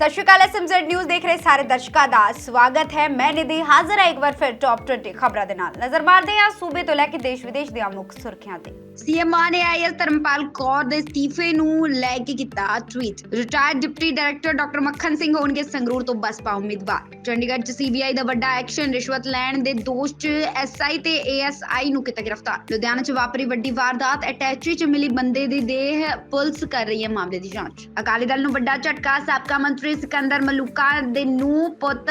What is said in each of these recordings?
ਸਤਿ ਸ਼੍ਰੀ ਅਕਾਲ SMZ news ਦੇਖ ਰਹੇ ਸਾਰੇ ਦਰਸ਼ਕਾਂ ਦਾ ਸਵਾਗਤ ਹੈ। ਮੈਂ ਨਿਧੀ ਹਾਜ਼ਰ ਹਾਂ ਇੱਕ ਵਾਰ ਫਿਰ ਟੌਪ 20 ਖਬਰਾਂ ਦੇ ਨਾਲ। ਨਜ਼ਰ ਮਾਰਦੇ ਹਾਂ ਸੂਬੇ ਤੋਂ ਲੈ ਕੇ ਦੇਸ਼ ਵਿਦੇਸ਼ ਦੀਆਂ ਮੁੱਖ ਸੁਰਖੀਆਂ ਤੇ। ਸੀਐਮ ਨੇ ਆਈਐਸ ਧਰਮਪਾਲ ਕੌਰ ਦੇ ਅਸਤੀਫੇ ਨੂੰ ਲੈ ਕੇ ਕੀਤਾ tweet retired deputy director doctor Makhan Singh ਹੋਣਗੇ ਸੰਗਰੂਰ ਤੋਂ ਬਸਪਾ ਉਮੀਦਵਾਰ। ਚੰਡੀਗੜ੍ਹ 'ਚ ਸੀਬੀਆਈ ਦਾ ਵੱਡਾ ਐਕਸ਼ਨ ਰਿਸ਼ਵਤ ਲੈਣ ਦੇ ਦੋਸ਼ 'ਚ ਐਸਆਈ ਤੇ ਏਐਸਆਈ ਨੂੰ ਕੀਤਾ ਗ੍ਰਿਫਤਾਰ। ਲੁਧਿਆਣਾ 'ਚ ਵਾਪਰੀ ਵੱਡੀ ਵਾਰਦਾਤ ਅਟੈਚੀ 'ਚ ਮਿਲੀ ਬੰਦੇ ਦੀ ਦੇਹ ਪੁਲਿਸ ਕਰ ਰਹੀ ਹੈ ਮਾਮਲੇ ਦੀ ਜਾਂਚ। ਅਕਾਲੀ ਦਲ ਨੂੰ ਵੱਡਾ ਝਟਕਾ, ਸਾਬਕਾ ਮੰਤਰੀ ਸਿਕੰਦਰ ਮਲੂਕਾ ਦੇ ਨੂੰ ਪੁੱਤ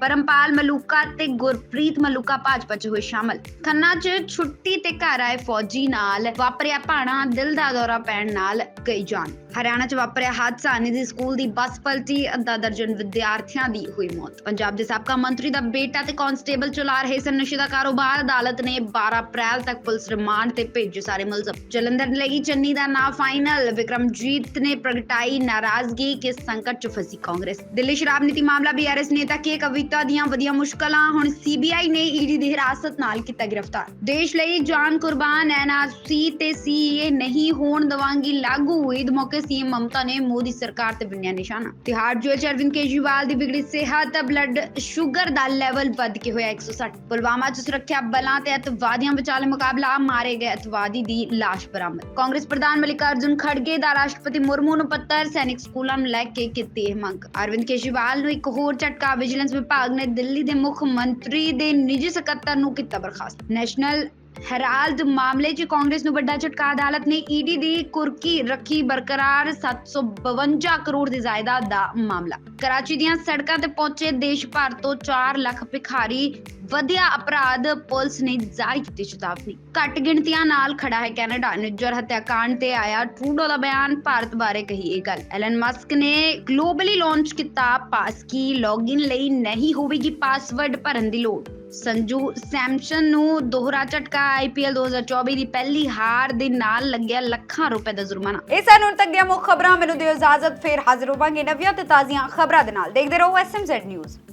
ਪਰਮਪਾਲ ਮਲੂਕਾ ਤੇ ਗੁਰਪ੍ਰੀਤ ਮਲੂਕਾ ਭਾਜਪਾ 'ਚ ਹੋਏ ਸ਼ਾਮਲ। ਖੰਨਾ 'ਚ ਛੁੱਟੀ ਤੇ ਘਰ ਆਏ ਫੌਜੀ ਨਾਲ ਵਾਪਰਿਆ ਭਾਣਾ, ਦਿਲ ਦਾ ਦੌਰਾ ਪੈਣ ਨਾਲ ਗਈ ਜਾਨ। ਹਰਿਆਣਾ 'ਚ ਵਾਪਰਿਆ ਹਾਦਸਾ, ਨਿੱਜੀ ਸਕੂਲ ਦੀ ਬੱਸ ਪਲਟੀ, ਅੱਧਾ ਦਰਜਨ ਵਿਦਿਆਰਥੀਆਂ ਦੀ ਹੋਈ ਮੌਤ। ਪੰਜਾਬ ਦੇ ਸਾਬਕਾ ਮੰਤਰੀ ਦਾ ਬੇਟਾ ਤੇ ਕਾਂਸਟੇਬਲ ਚਲਾ ਰਹੇ ਸਨ ਨਸ਼ੇ ਦਾ ਕਾਰੋਬਾਰ। ਅਦਾਲਤ ਨੇ 12 ਅਪ੍ਰੈਲ ਤੱਕ ਪੁਲਿਸ ਰਿਮਾਂਡ ਤੇ ਭੇਜੇ ਸਾਰੇ ਮੁਲਜ਼ਮ। ਜਲੰਧਰ ਲਈ ਚੰਨੀ ਦਾ ਨਾਂ ਫਾਈਨਲ। ਵਿਕਰਮਜੀਤ ਨੇ ਪ੍ਰਗਟਾਈ ਨਾਰਾਜ਼ਗੀ ਕਿ ਸੰਕਟ 'ਚ ਫਸੀ ਕਾਂਗਰਸ। ਦਿੱਲੀ ਸ਼ਰਾਬ ਨੀਤੀ ਮਾਮਲਾ, ਬੀਆਰਐਸ ਨੇਤਾ ਕੇ ਕਵਿਤਾ ਦੀਆਂ ਵਧੀਆਂ ਮੁਸ਼ਕਲਾਂ। ਹੁਣ ਸੀਬੀਆਈ ਨੇ ਈਡੀ ਦੀ ਹਿਰਾਸਤ ਨਾਲ ਕੀਤਾ ਗ੍ਰਿਫਤਾਰ। ਦੇਸ਼ ਲਈ ਜਾਨ ਕੁਰਬਾਨ, ਐਨਆਰਸੀ ਤੇ ਸੀਏ ਨਹੀਂ ਹੋਣ ਦਵਾਂਗੀ ਲਾਗੂ। ਈਦ ਮੌਕੇ ਸੀਐਮ ਮਮਤਾ ਨੇ ਮੋਦੀ ਸਰਕਾਰ ਤੇ ਬਿੰਨਿਆ ਨਿਸ਼ਾਨਾ ਤਿਹਾੜ ਜੇਲ੍ਹ 'ਚ ਅਰਵਿੰਦ ਕੇਜਰੀਵਾਲ ਦੀ ਵਿਗੜੀ ਸਿਹਤ ਬਲੱਡ ਸ਼ੂਗਰ ਦਾ ਲੈਵਲ ਵੱਧ ਕੇ ਹੋਇਆ 160 ਪੁਲਵਾਮਾ 'ਚ ਸੁਰੱਖਿਆ ਬਲਾਂ ਤੇ ਅਤਵਾਦੀਆਂ ਵਿਚਾਲੇ ਮੁਕਾਬਲਾ ਮਾਰੇ ਗਏ ਅਤਵਾਦੀ ਦੀ ਲਾਸ਼ ਬਰਾਮਦ ਕਾਂਗਰਸ ਪ੍ਰਧਾਨ ਮਲਿਕਾਰਜੁਨ ਖੜਗੇ ਦਾ ਰਾਸ਼ਟਰਪਤੀ ਮੁਰਮੂ ਨੂੰ ਪੱਤਰ ਸੈਨਿਕ ਸਕੂਲਾਂ ਨੂੰ ਲੈ ਕੇ ਕੀਤੀ ਇਹ ਮੰਗ ਅਰਵਿੰਦ ਕੇਜਰੀਵਾਲ ਨੂੰ ਇੱਕ ਹੋਰ ਝਟਕਾ ਵਿਜੀਲੈਂਸ ਵਿਭਾਗ ਨੇ ਦਿੱਲੀ ਦੇ ਮੁੱਖ ਮੰਤਰੀ ਦੇ ਨਿੱਜੀ ਸਕੱਤਰ ਨੂੰ ਕੀਤਾ ਬਰਖਾਸਤ ਨੈਸ਼ਨਲ ਹੈਰਾਲਡ ਮਾਮਲੇ 'ਚ ਕਾਂਗਰਸ ਨੂੰ ਵੱਡਾ ਝਟਕਾ, ਅਦਾਲਤ ਨੇ ਈਡੀ ਦੀ ਕੁਰਕੀ ਰੱਖੀ ਬਰਕਰਾਰ 752 ਕਰੋੜ ਦੀ ਜਾਇਦਾਦ ਦਾ ਮਾਮਲਾ। ਕਰਾਚੀ ਦੀਆਂ ਸੜਕਾਂ ਤੇ ਪਹੁੰਚੇ ਦੇਸ਼ ਭਰ ਤੋਂ 4 ਲੱਖ ਭਿਖਾਰੀ, ਵਧਿਆ ਅਪਰਾਧ ਪੁਲਿਸ ਨੇ ਜਾਰੀ ਕੀਤੀ ਚੇਤਾਵਨੀ ਘੱਟ ਗਿਣਤੀਆਂ ਨਾਲ ਖੜਾ ਹੈ ਕੈਨੇਡਾ। ਨਿੱਜਰ ਹੱਤਿਆਕਾਂਡ ਤੇ ਆਇਆ ਟਰੂਡੋ ਦਾ ਬਿਆਨ, ਭਾਰਤ ਬਾਰੇ ਕਹੀ ਇਹ ਗੱਲ। ਐਲਨ ਮਸਕ ਨੇ ਗਲੋਬਲੀ ਲਾਂਚ ਕੀਤਾ ਪਾਸਕੀ ਲੌਗਇਨ ਲਈ ਨਹੀਂ ਹੋਵੇਗੀ ਪਾਸਵਰਡ ਭਰਨ ਦੀ ਲੋੜ? ਸੰਜੂ ਸੈਮਸਨ ਨੂੰ ਦੋਹਰਾ ਝਟਕਾ ਆਈਪੀਐਲ 2024 ਦੀ ਪਹਿਲੀ ਹਾਰ ਦੇ ਨਾਲ ਲੱਗਿਆ ਲੱਖਾਂ ਰੁਪਏ ਦਾ ਜੁਰਮਾਨਾ। ਇਹ ਸਨ ਹੁਣ ਤੱਕ ਦੀਆਂ ਮੁੱਖ ਖਬਰਾਂ। ਮੈਨੂੰ ਦਿਓ ਇਜਾਜ਼ਤ, ਫੇਰ ਹਾਜ਼ਰ ਹੋਵਾਂਗੇ ਨਵੀਆਂ ਤੇ ਤਾਜ਼ੀਆਂ ਖਬਰਾਂ ਦੇ ਨਾਲ। ਦੇਖਦੇ ਰਹੋ ਐਸਐਮਜ਼ੈਡ ਨਿਊਜ਼